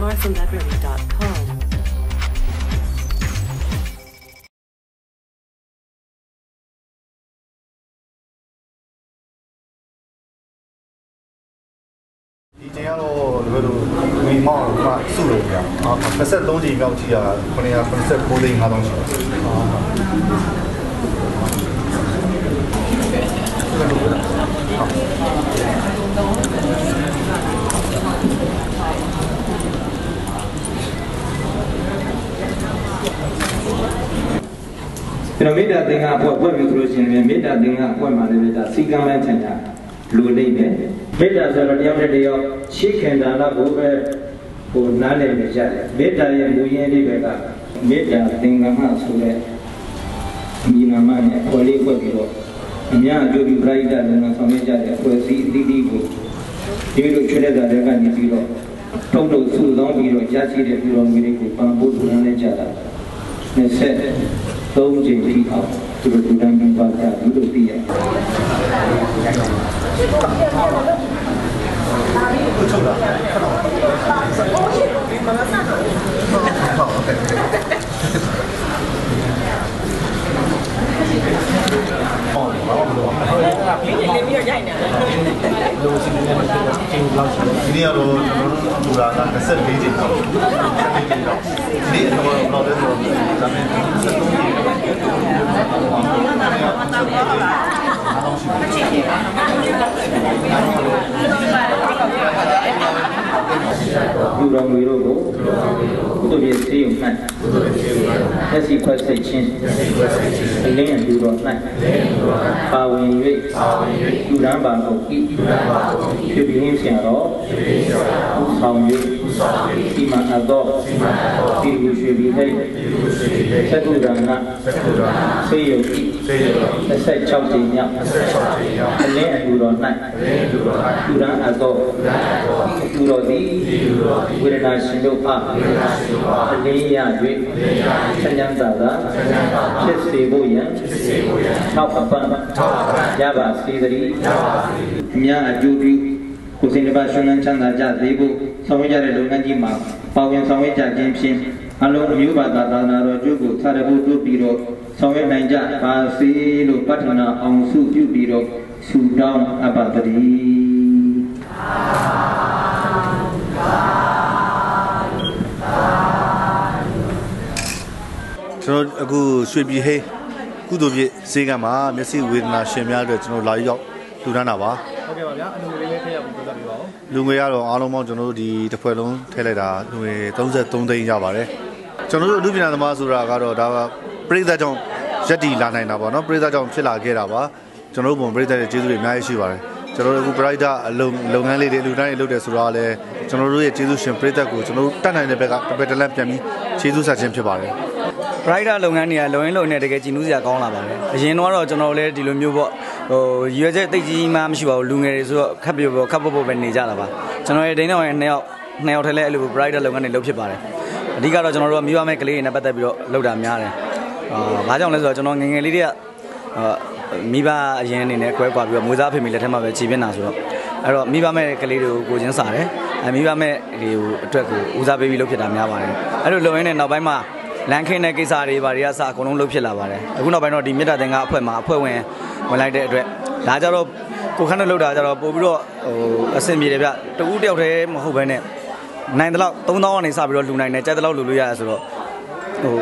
marthaledbery.com. ဒီချိန်ကတော့ဒီလိုမိမောင်းကစုလို့ပြအာ23ချိန်မြောက်ကြည့်ရတာ989သိန်း5000ရှိတယ်ကျွ ကျွန်တော်မေတ္တာသင်္ကအဖွဲ့ဖွဲ့ပြီဆိုလို့ရှိရင်မေတ္တာသင်္ကအဖွဲ့မှာလည်းမေတ္တာစီကံပိုင်းချင်တာလူလိမ့်မယ်မေတ္တာဆိုတော့တရားတစ်တရားရှေးခင်ဒါနကိုပဲဟိုနားလည်နေကြတယ်မေတ္တာရဲ့မူရင်းလေးပဲကမေတ္တာသင်္ကမဆိုတဲ့ဒီနာမနဲ့ခေါ်လေးဖွဲ့ပြီးတော့အများအကျိုးပြုပရိသတ်လည်းဆောင်ရွက်ကြတဲ့အဖွဲ့အစည်းအသီးသီးကိုဒီလိုချွတ်တဲ့တဲ့ကနေပြီးတော့တုံတုံစုဆောင်ပြီးတော့ရရှိတဲ့ပြည်တော်မျိုးတွေကိုပံ့ပိုးထူထောင်နေကြတာ၂၀ 都解释一套，这个主张跟报价都有。一定要录。 တယ်ဒီနေ့ကတော့ကျွန်တော်တို့ပူတာက24ချိန်တော့24ချိန်တော့ဒီနေ့တော့တော့လဲဆိုတော့ဒါပေမဲ့23ချိန်လူတော်မူတို့ကိုကုသိုလ်ပြည့်စေယုံ၌ သက်စီခွက်စိတ်ချင်းအလင်းအလူတော်၌ပါဝင်၍လူရန်ပါကုန်၏ဖြစ်ပြီးရင်းဆရာတော်ဆောင်၍ ဒီမှာအတော့ဒီလူရှိပြီးဟဲ့သက္ကုဒါနစေယုံ၏26ကြိမ်မြောက်အလင်းအလူတော်၌လူရန်အတော့လူတော်သည်ဝေဒနာရှင်တို့အားအလင်းရ၍ဆញ្ញံသာသာဖြစ်စေဖို့ယံထောက်အပံ့ရပါစေတည်းမြတ်အကျိုးပြုကိုယ်စိတ်တစ်ပါးရှင်လန်းချမ်းသာကြစေဖို့ ဆောင်ရွက်ကြတဲ့လုပ်ငန်းကြီးမှာပါဝင်ဆောင်ရွက်ကြခြင်းဖြင့်အလုံးအမျိုးဘာသာသာနာတော်ကျိုးကိုသာရဖို့တို့ပြီးတော့ဆောင်ရွက်နိုင်ကြပါစေလို့ပတ္ထနာအောင်စုပြုပြီးတော့ဆုတောင်းအပ်ပါတည်းကျွန်တော်အခုရွှေပြည်ဟေးကုသိုလ်ပြည့်ဈေးကမှာမျက်စိဝေဒနာရှင်များအတွက်ကျွန်တော်လာရောက်လူတန်းတာပါ ဟုတ်ကဲ့ပါဗျာအလူလေးလေးထည့်ရောက်ပြီးပြောတတ်ပြပါဦးလူငွေကတော့အားလုံးပေါင်းကျွန်တော်တို့ဒီတစ်ဖွဲ့လုံးထည့်လိုက်တာလူငွေ33သိန်းရပါတယ်ကျွန်တော်တို့အမှုပညာသမားဆိုတာကတော့ဒါကပရိသတ်ကြောင့်ရက်တီလာနိုင်တာပေါ့နော်ပရိသတ်ကြောင့်ဖြစ်လာခဲ့တာပါကျွန်တော်တို့ပုံပရိသတ်ရဲ့ကျေးဇူးတွေအများကြီးရှိပါတယ်ကျွန်တော်တို့အခုပရိသတ်အလုံလုပ်ငန်းလေးတွေလူတိုင်းတွေလုပ်တယ်ဆိုတော့လည်းကျွန်တော်တို့ရဲ့ကျေးဇူးရှင်ပရိသတ်ကိုကျွန်တော်တို့တတ်နိုင်တဲ့ဘက်ကတစ်ပက်တစ်လက်ပြန်ပြီးကျေးဇူးဆက်ခြင်းဖြစ်ပါတယ် Brighter လုပ်ငန်းတွေကလုံရင်းလုံနေတကယ်ကြည်နူးစရာကောင်းလာပါတယ်အရင်တော့ကျွန်တော်လည်းဒီလိုမျိုးပေါ့ ဟိုရွယ်ချက်တိတ်ကြီးမှမရှိပါဘူးလူငယ်တွေဆိုတော့ခက်ပြပေါ့ခက်ပေါ့ပေါ့ပဲနေကြတာပါကျွန်တော်ရဲ့ဒိန်းတော်ရဲ့နှစ်ယောက်နှစ်ယောက်ထဲလဲအဲ့လို Brighter လုပ်ငန်းတွေလုပ်ဖြစ်ပါတယ်အဓိကတော့ကျွန်တော်တို့ကမိဘမဲ့ကလေးတွေနဲ့ပတ်သက်ပြီးတော့လုပ်တာများတယ်အာဘာကြောင့်လဲဆိုတော့ကျွန်တော်ငယ်ငယ်လေးတွေကအာမိဘအရင်အနေနဲ့ကွဲကွာပြီးတော့မွေးစားဖေမိလက်ထက်မှာပဲခြေပြင်းတာဆိုတော့အဲ့တော့မိဘမဲ့ကလေးတွေကိုကိုချင်းစားတယ်အဲမိဘမဲ့ဒီဟိုအတွက်ကိုဦးစားပေးပြီးလုပ်ဖြစ်တာများပါတယ်အဲ့လိုလုပ်ရင်းနဲ့နောက်ပိုင်းမှာလန်ခင်းတဲ့ကိစ္စတွေဘာတွေကစအကုန်လုံးလုပ်ဖြစ်လာပါတယ်အခုနောက်ပိုင်းတော့ဒီမြတ်တာတင်ကအဖွဲ့မှာအဖွဲ့ဝင် ဝင်လိုက်တဲ့အတွက်ဒါကြတော့ကိုခန်းတို့လောက်တာကြတော့ပို့ပြီးတော့ဟိုအဆင်ပြေတယ်ဗျတကူးတယောက်တည်းမဟုတ်ဘဲနဲ့နိုင်တဲ့လောက်3000ကနေစပြီးတော့လူနိုင်တယ်ကြိုက်တဲ့လောက်လူလို့ရတယ်ဆိုတော့ဟို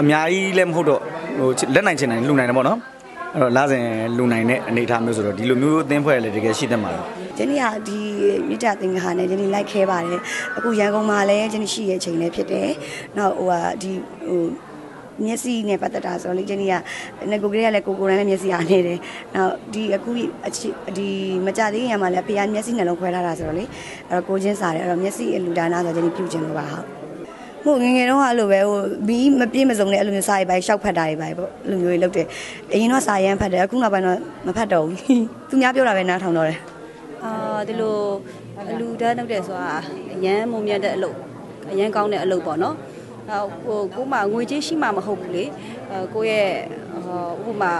အများကြီးလည်းမဟုတ်တော့ဟိုလက်နိုင်ချင်နိုင်လူနိုင်တယ်ပေါ့နော်အဲ့တော့လာစဉ်လူနိုင်တဲ့အနေအထားမျိုးဆိုတော့ဒီလိုမျိုးအသင်းဖွဲ့လည်းတကယ်ရှိတတ်မှာလို့ဂျန်နီကဒီမြစ်တာသင်္ကာနဲ့ဂျန်နီလိုက်ခဲပါတယ်အခုရန်ကုန်မှာလည်းဂျန်နီရှိရဲ့အချိန်လည်းဖြစ်တယ်နောက်ဟိုဟာဒီဟို မျက်စိနဲ့ပတ်သက်တာဆိုတော့လေဂျန်နီကငကိုကလေးကလည်းကိုကိုရန်လည်းမျက်စိအားနေတယ်နောက်ဒီအခုအချစ်ဒီမကြသေးခင်မှာလည်းဖေကမျက်စိနှလုံးခွဲထားတာဆိုတော့လေအဲ့တော့ကိုချင်းစားတယ်အဲ့တော့မျက်စိအလူဒါနာဆိုတော့ဂျန်နီပြုတ်ခြင်းလို့ပါဟုတ်ဟိုငယ်ငယ်တော့အဲ့လိုပဲဟိုဘီးမပြည့်မစုံတဲ့အဲ့လိုမျိုးစာရေးပိုင်းရှောက်ဖတ်တာတွေပိုင်းပေါ့အဲ့လိုမျိုးတွေလုပ်တယ်အရင်တော့စာရမ်းဖတ်တယ်အခုနောက်ပိုင်းတော့မဖတ်တော့ဘူးသူများပြောတာပဲနားထောင်တော့တယ်အာဒီလိုအလူတန်းလုပ်တယ်ဆိုတာအရန်မုံမြတ်တဲ့အလုပ်အရန်ကောင်းတဲ့အလုပ်ပေါ့နော် အဲဟိုကိုမှငွေကြေးရှိမှမဟုတ်ဘူးလေအဲကိုရဲ့ဟိုဥပမာ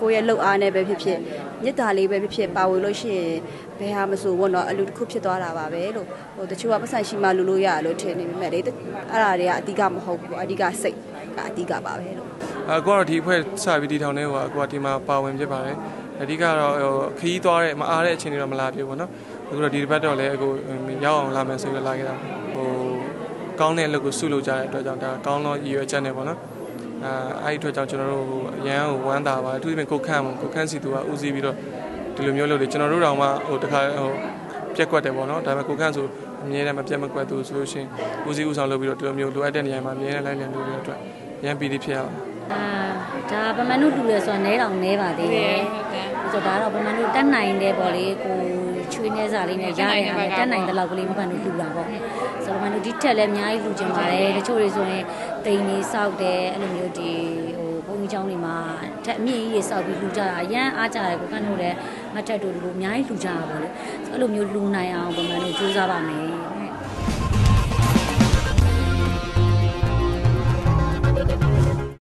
ကိုရဲ့လှုပ်အားနဲ့ပဲဖြစ်ဖြစ်မြစ်တာလေးပဲဖြစ်ဖြစ်ပါဝင်လို့ရှိရင်ဘယ်ဟာမဆိုဘောနော်အလူတစ်ခုဖြစ်သွားတာပါပဲလို့ဟိုတချို့ကပတ်စံရှိမှလူလို့ရလို့ထင်နေပေမဲ့လေအဲ့ဒါတွေကအဓိကမဟုတ်ဘူးပေါ့အဓိကစိတ်ကအဓိကပါပဲလို့အကိုကတော့ဒီအဖွဲ့စပြီးတီထောင်နေဟိုအကိုကဒီမှာပါဝင်ဖြစ်ပါတယ်အဓိကတော့ဟိုခရီးသွားတဲ့မအားတဲ့အချိန်တွေတော့မလာပြဘူးပေါ့နော်အခုတော့ဒီတစ်ပတ်တော့လည်းအကိုရောက်အောင်လာမယ်ဆိုပြီးလာခဲ့တာဟို ကောင်းတဲ့အလုပ်ကိုစုလုပ်ကြတဲ့အတွက်ကြောင့်ဒါကောင်းတော့ရည်ရွယ်ချက်နဲ့ပေါ့နော်အဲအဲ့ဒီအတွက်ကြောင့်ကျွန်တော်တို့အရန်ကိုဝမ်းသာပါတယ်အထူးသဖြင့်ကိုခန့်ပေါ့ကိုခန့်စီသူကဦးစီးပြီးတော့ဒီလိုမျိုးလုပ်လေကျွန်တော်တို့တောင်မှဟိုတခါဟိုပြက်ကွက်တယ်ပေါ့နော်ဒါပေမဲ့ကိုခန့်ဆိုအမြဲတမ်းမပြတ်မကွက်သူဆိုလို့ရှိရင်ဦးစီးဦးဆောင်လုပ်ပြီးတော့ဒီလိုမျိုးလိုအပ်တဲ့နေရာမှာအမြဲတမ်းလိုက်လံလုပ်ပြီးတော့အတွက်ရန်ပီတိဖြစ်ရအောင်အာဒါပမန်တို့တူတယ်ဆိုတော့နဲတောင်နဲပါသေးတယ်ဆိုတော့ဒါတော့ပမန်တို့တက်နိုင်တယ်ပေါ့လေကို နည်းစာလေးနဲ့ရရင်လည်းတက်နိုင်တဲ့လောက်ကလေးမကန်တို့လှူတာပေါ့ဆိုတော့မကန်တို့ဒီထက်လည်းအများကြီးလှူချင်ပါတယ်တချို့တွေဆိုရင်တိမ်နေစောက်တယ်အဲ့လိုမျိုးဒီဟိုဘုံကြီးချောင်းတွေမှာထက်အမြင့်ကြီးတွေစောက်ပြီးလှူကြတာအရန်အားကြတယ်ကိုကန်တို့လည်းမထက်တို့လူအများကြီးလှူကြတာပေါ့လေအဲ့လိုမျိုးလှူနိုင်အောင်မကန်တို့ကြိုးစားပါမယ်